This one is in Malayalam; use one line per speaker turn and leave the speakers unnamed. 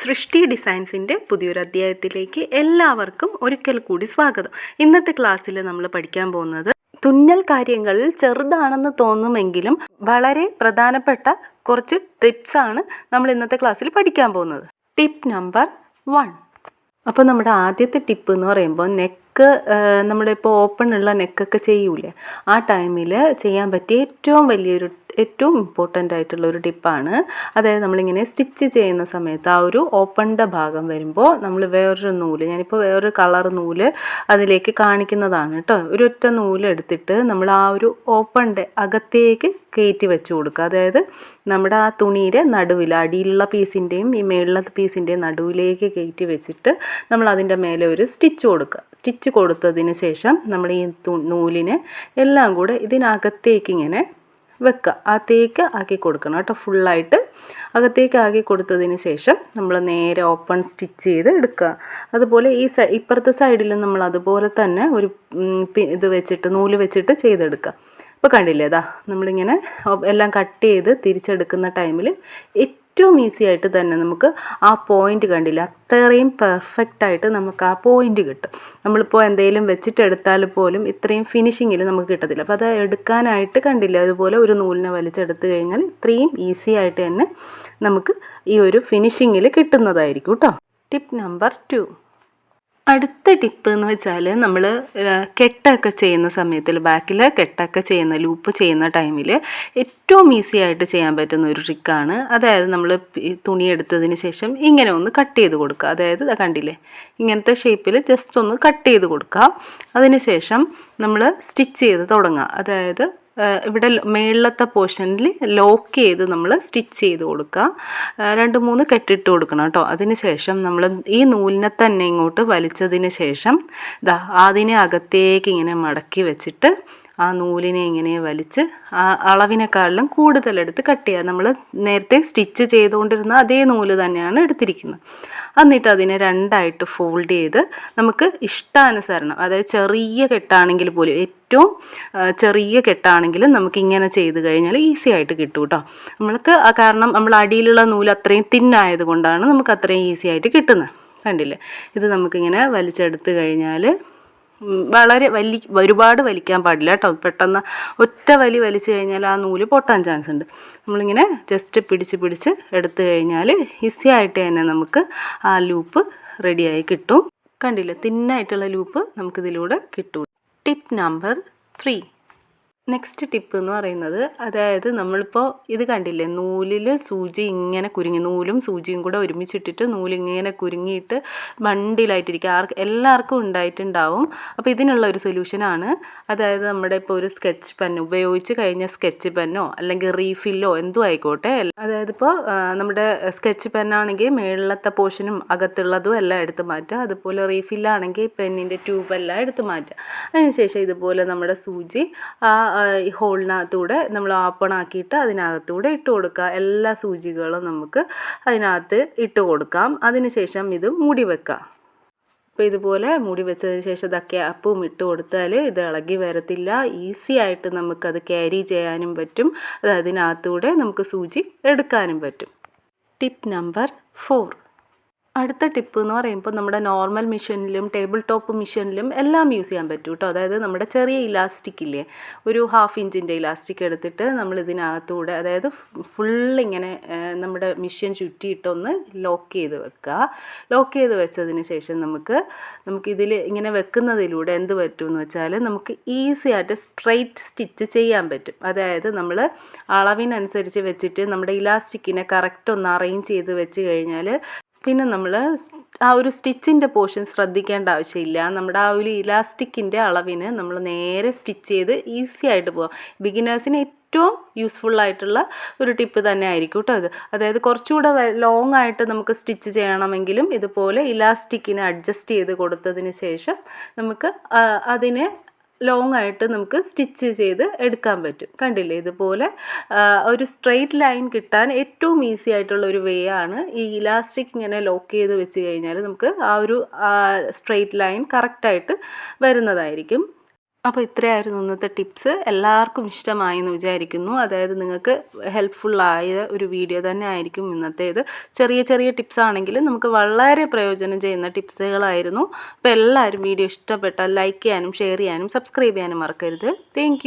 സൃഷ്ടി ഡിസൈൻസിന്റെ പുതിയൊരു അധ്യായത്തിലേക്ക് എല്ലാവർക്കും ഒരിക്കൽ കൂടി സ്വാഗതം. ഇന്നത്തെ ക്ലാസ്സിൽ നമ്മൾ പഠിക്കാൻ പോകുന്നത് തുന്നൽ കാര്യങ്ങളിൽ ചെറുതാണെന്ന് തോന്നുമെങ്കിലും വളരെ പ്രധാനപ്പെട്ട കുറച്ച് ടിപ്സാണ് നമ്മൾ ഇന്നത്തെ ക്ലാസ്സിൽ പഠിക്കാൻ പോകുന്നത്. ടിപ്പ് നമ്പർ വൺ അപ്പോൾ നമ്മുടെ ആദ്യത്തെ ടിപ്പ് എന്ന് പറയുമ്പോൾ നെക്ക് നമ്മുടെ ഇപ്പോൾ ഓപ്പൺ ഉള്ള നെക്കൊക്കെ ചെയ്യൂലേ? ആ ടൈമിൽ ചെയ്യാൻ പറ്റിയ ഏറ്റവും വലിയൊരു ഏറ്റവും ഇമ്പോർട്ടന്റ് ആയിട്ടുള്ള ഒരു ടിപ്പാണ് അതായത് നമ്മളിങ്ങനെ സ്റ്റിച്ച് ചെയ്യുന്ന സമയത്ത് ആ ഒരു ഓപ്പണിന്റെ ഭാഗം വരുമ്പോൾ നമ്മൾ വേറൊരു നൂൽ ഞാനിപ്പോൾ വേറൊരു കളർ നൂൽ അതിലേക്ക് കാണിക്കുന്നതാണ് കേട്ടോ ഒരു ഒറ്റ നൂൽ എടുത്തിട്ട് നമ്മൾ ആ ഒരു ഓപ്പണിന്റെ അകത്തേക്ക് കയറ്റി വെച്ച് കൊടുക്കുക. അതായത് നമ്മുടെ ആ തുണിയുടെ നടുവിൽ അടിയിലുള്ള പീസിന്റെയും ഈ മേളിലത്തെ പീസിന്റെയും നടുവിലേക്ക് കയറ്റി വെച്ചിട്ട് നമ്മൾ അതിന്റെ മേലെ ഒരു സ്റ്റിച്ച് കൊടുക്കുക. സ്റ്റിച്ച് കൊടുത്തതിന് ശേഷം നമ്മൾ ഈ നൂലിനെ എല്ലാം കൂടെ ഇതിനകത്തേക്ക് ഇങ്ങനെ വെക്കുക. അകത്തേക്ക് ആക്കി കൊടുക്കണം കേട്ടോ ഫുള്ളായിട്ട് അകത്തേക്ക് ആക്കി കൊടുത്തതിന് ശേഷം നമ്മൾ നേരെ ഓപ്പൺ സ്റ്റിച്ച് ചെയ്ത് എടുക്കുക. അതുപോലെ ഈ സൈ ഇപ്പുറത്തെ സൈഡിൽ നമ്മൾ അതുപോലെ തന്നെ ഒരു ഇത് വെച്ചിട്ട് നൂൽ വെച്ചിട്ട് ചെയ്തെടുക്കുക. ഇപ്പോൾ കണ്ടില്ലേ അതാ നമ്മളിങ്ങനെ എല്ലാം കട്ട് ചെയ്ത് തിരിച്ചെടുക്കുന്ന ടൈമിൽ ഏറ്റവും ഈസി ആയിട്ട് തന്നെ നമുക്ക് ആ പോയിന്റ് കണ്ടില്ല? അത്രയും പെർഫെക്റ്റ് ആയിട്ട് നമുക്ക് ആ പോയിന്റ് കിട്ടും. നമ്മളിപ്പോൾ എന്തെങ്കിലും വെച്ചിട്ടെടുത്താൽ പോലും ഇത്രയും ഫിനിഷിങ്ങിൽ നമുക്ക് കിട്ടത്തില്ല. അപ്പോൾ അത് എടുക്കാനായിട്ട് കണ്ടില്ല? അതുപോലെ ഒരു നൂലിനെ വലിച്ചെടുത്ത് കഴിഞ്ഞാൽ ഇത്രയും ഈസി ആയിട്ട് തന്നെ നമുക്ക് ഈ ഒരു ഫിനിഷിങ്ങിൽ കിട്ടുന്നതായിരിക്കും കേട്ടോ. ടിപ്പ് നമ്പർ ടു അടുത്ത ടിപ്പ് എന്ന് വെച്ചാൽ നമ്മൾ കെട്ടൊക്കെ ചെയ്യുന്ന സമയത്തിൽ ബാക്കിൽ കെട്ടൊക്കെ ചെയ്യുന്ന ലൂപ്പ് ചെയ്യുന്ന ടൈമിൽ ഏറ്റവും ഈസി ആയിട്ട് ചെയ്യാൻ പറ്റുന്ന ഒരു ട്രിക്കാണ്. അതായത് നമ്മൾ തുണി എടുത്തതിന് ശേഷം ഇങ്ങനെ ഒന്ന് കട്ട് ചെയ്ത് കൊടുക്കുക. അതായത് കണ്ടില്ലേ? ഇങ്ങനത്തെ ഷേപ്പിൽ ജസ്റ്റ് ഒന്ന് കട്ട് ചെയ്ത് കൊടുക്കുക അതിന് ശേഷം നമ്മൾ സ്റ്റിച്ച് ചെയ്ത് തുടങ്ങുക അതായത് ഇവിടെ മേളിലത്തെ പോർഷനിൽ ലോക്ക് ചെയ്ത് നമ്മൾ സ്റ്റിച്ച് ചെയ്ത് കൊടുക്കുക. രണ്ട് മൂന്ന് കെട്ടിട്ട് കൊടുക്കണം കേട്ടോ. അതിന് ശേഷം നമ്മൾ ഈ നൂലിനെ തന്നെ ഇങ്ങോട്ട് വലിച്ചതിന് ശേഷം ദാ അതിനെ അകത്തേക്ക് ഇങ്ങനെ മടക്കി വെച്ചിട്ട് ആ നൂലിനെ ഇങ്ങനെ വലിച്ച് ആ അളവിനെക്കാളിലും കൂടുതലെടുത്ത് കട്ട് ചെയ്യുക. നമ്മൾ നേരത്തെ സ്റ്റിച്ച് ചെയ്തുകൊണ്ടിരുന്ന അതേ നൂൽ തന്നെയാണ് എടുത്തിരിക്കുന്നത്. എന്നിട്ട് അതിനെ രണ്ടായിട്ട് ഫോൾഡ് ചെയ്ത് നമുക്ക് ഇഷ്ടാനുസരണം അതായത് ചെറിയ കെട്ടാണെങ്കിൽ പോലും ഏറ്റവും ചെറിയ കെട്ടാണെങ്കിലും നമുക്ക് ഇങ്ങനെ ചെയ്ത് കഴിഞ്ഞാൽ ഈസി ആയിട്ട് കിട്ടും കേട്ടോ. നമ്മൾക്ക് കാരണം നമ്മൾ അടിയിലുള്ള നൂൽ അത്രയും തിന്നായത് കൊണ്ടാണ് നമുക്ക് അത്രയും ഈസി ആയിട്ട് കിട്ടുന്നത്. കണ്ടില്ലേ? ഇത് നമുക്കിങ്ങനെ വലിച്ചെടുത്ത് കഴിഞ്ഞാൽ വളരെ വലി ഒരുപാട് വലിക്കാൻ പാടില്ല കേട്ടോ. പെട്ടെന്ന് ഒറ്റ വലി വലിച്ചു കഴിഞ്ഞാൽ ആ നൂൽ പൊട്ടാൻ ചാൻസ് ഉണ്ട്. നമ്മളിങ്ങനെ ജസ്റ്റ് പിടിച്ച് പിടിച്ച് എടുത്തു കഴിഞ്ഞാൽ ഈസി ആയിട്ട് തന്നെ നമുക്ക് ആ ലൂപ്പ് റെഡിയായി കിട്ടും. കണ്ടില്ല തിന്നായിട്ടുള്ള ലൂപ്പ് നമുക്കിതിലൂടെ കിട്ടും. Tip number three next tip എന്ന് പറയുന്നത് അതായത് നമ്മളിപ്പോൾ ഇത് കണ്ടില്ലേ നൂലിൽ സൂചി ഇങ്ങനെ കുരുങ്ങി നൂലും സൂചിയും കൂടെ ഒരുമിച്ചിട്ടിട്ട് നൂലിങ്ങനെ കുരുങ്ങിയിട്ട് ബണ്ടിലായിട്ടിരിക്കുക ആർക്ക് എല്ലാവർക്കും ഉണ്ടായിട്ടുണ്ടാവും. അപ്പോൾ ഇതിനുള്ള ഒരു സൊല്യൂഷനാണ് അതായത് നമ്മുടെ ഇപ്പോൾ ഒരു സ്കെച്ച് പെൻ ഉപയോഗിച്ച് കഴിഞ്ഞ സ്കെച്ച് പെന്നോ അല്ലെങ്കിൽ റീഫില്ലോ എന്തും ആയിക്കോട്ടെ. അതായത് ഇപ്പോൾ നമ്മുടെ സ്കെച്ച് പെന്നാണെങ്കിൽ മേളിലത്തെ പോർഷനും അകത്തുള്ളതും എല്ലാം എടുത്ത് മാറ്റുക. അതുപോലെ റീഫില്ലാണെങ്കിൽ പെന്നിന്റെ ട്യൂബെല്ലാം എടുത്ത് മാറ്റുക. അതിനുശേഷം ഇതുപോലെ നമ്മുടെ സൂചി ആ ഈ ഹോളിനകത്തൂടെ നമ്മൾ ആക്കിയിട്ട് അതിനകത്തൂടെ ഇട്ട് കൊടുക്കുക. എല്ലാ സൂചികളും നമുക്ക് അതിനകത്ത് ഇട്ട് കൊടുക്കാം. അതിനുശേഷം ഇത് മൂടി വെക്കുക. അപ്പോൾ ഇതുപോലെ മൂടി വെച്ചതിന് ശേഷം ഇതൊക്കെ അപ്പവും ഇട്ട് കൊടുത്താൽ ഇത് ഇളകി വരത്തില്ല. ഈസി ആയിട്ട് നമുക്കത് ക്യാരി ചെയ്യാനും പറ്റും. അത് അതിനകത്തൂടെ നമുക്ക് സൂചി എടുക്കാനും പറ്റും. Tip number four. അടുത്ത ടിപ്പ് എന്ന് പറയുമ്പോൾ നമ്മുടെ നോർമൽ മെഷീനിലും ടേബിൾ ടോപ്പ് മെഷീനിലും എല്ലാം യൂസ് ചെയ്യാൻ പറ്റും കേട്ടോ അതായത് നമ്മുടെ ചെറിയ ഇലാസ്റ്റിക് ഇല്ലേ ഒരു ഹാഫ് ഇഞ്ചിന്റെ ഇലാസ്റ്റിക് എടുത്തിട്ട് നമ്മൾ ഇതിനകത്തൂടെ അതായത് ഫുൾ ഇങ്ങനെ നമ്മുടെ മെഷീൻ ചുറ്റിയിട്ടൊന്ന് ലോക്ക് ചെയ്ത് വെക്കുക. ലോക്ക് ചെയ്ത് വെച്ചതിന് ശേഷം നമുക്ക് നമുക്ക് നമുക്കിതിൽ ഇങ്ങനെ വെക്കുന്നതിലൂടെ എന്ത് പറ്റുമെന്ന് വെച്ചാൽ നമുക്ക് ഈസി ആയിട്ട് സ്ട്രെയിറ്റ് സ്റ്റിച്ച് ചെയ്യാൻ പറ്റും. അതായത് നമ്മൾ അളവിനനുസരിച്ച് വെച്ചിട്ട് നമ്മുടെ ഇലാസ്റ്റിക്കിനെ കറക്റ്റ് ഒന്ന് അറേഞ്ച് ചെയ്ത് വെച്ച് കഴിഞ്ഞാൽ പിന്നെ നമ്മൾ ആ ഒരു സ്റ്റിച്ചിന്റെ പോർഷൻ ശ്രദ്ധിക്കേണ്ട ആവശ്യമില്ല. നമ്മുടെ ആ ഒരു ഇലാസ്റ്റിക്കിന്റെ അളവിന് നമ്മൾ നേരെ സ്റ്റിച്ച് ചെയ്ത് ഈസി ആയിട്ട് പോകാം ബിഗിനേഴ്സിന് ഏറ്റവും യൂസ്ഫുൾ ആയിട്ടുള്ള ഒരു ടിപ്പ് തന്നെ ആയിരിക്കും കേട്ടോ ഇത്. അതായത് കുറച്ചുകൂടെ ലോങ് ആയിട്ട് നമുക്ക് സ്റ്റിച്ച് ചെയ്യണമെങ്കിലും ഇതുപോലെ ഇലാസ്റ്റിക്കിനെ അഡ്ജസ്റ്റ് ചെയ്ത് കൊടുത്തതിന് ശേഷം നമുക്ക് അതിനെ ലോങ് ആയിട്ട് നമുക്ക് സ്റ്റിച്ച് ചെയ്ത് എടുക്കാൻ പറ്റും. കണ്ടില്ലേ? ഇതുപോലെ ഒരു സ്ട്രെയിറ്റ് ലൈൻ കിട്ടാൻ ഏറ്റവും ഈസി ആയിട്ടുള്ള ഒരു വേ ആണ്. ഈ ഇലാസ്റ്റിക് ഇങ്ങനെ ലോക്ക് ചെയ്ത് വെച്ച് കഴിഞ്ഞാൽ നമുക്ക് ആ ഒരു സ്ട്രെയിറ്റ് ലൈൻ കറക്റ്റായിട്ട് വരുന്നതായിരിക്കും. അപ്പോൾ ഇത്രയായിരുന്നു ഇന്നത്തെ ടിപ്സ്. എല്ലാവർക്കും ഇഷ്ടമായി എന്ന് വിചാരിക്കുന്നു. അതായത് നിങ്ങൾക്ക് ഹെൽപ്ഫുള്ളായ ഒരു വീഡിയോ തന്നെ ആയിരിക്കും ഇന്നത്തേത്. ചെറിയ ചെറിയ ടിപ്സ് ആണെങ്കിലും നമുക്ക് വളരെ പ്രയോജനം ചെയ്യുന്ന ടിപ്സുകളായിരുന്നു അപ്പോൾ എല്ലാവരും വീഡിയോ ഇഷ്ടപ്പെട്ടാൽ ലൈക്ക് ചെയ്യാനും ഷെയർ ചെയ്യാനും സബ്സ്ക്രൈബ് ചെയ്യാനും മറക്കരുത്. താങ്ക്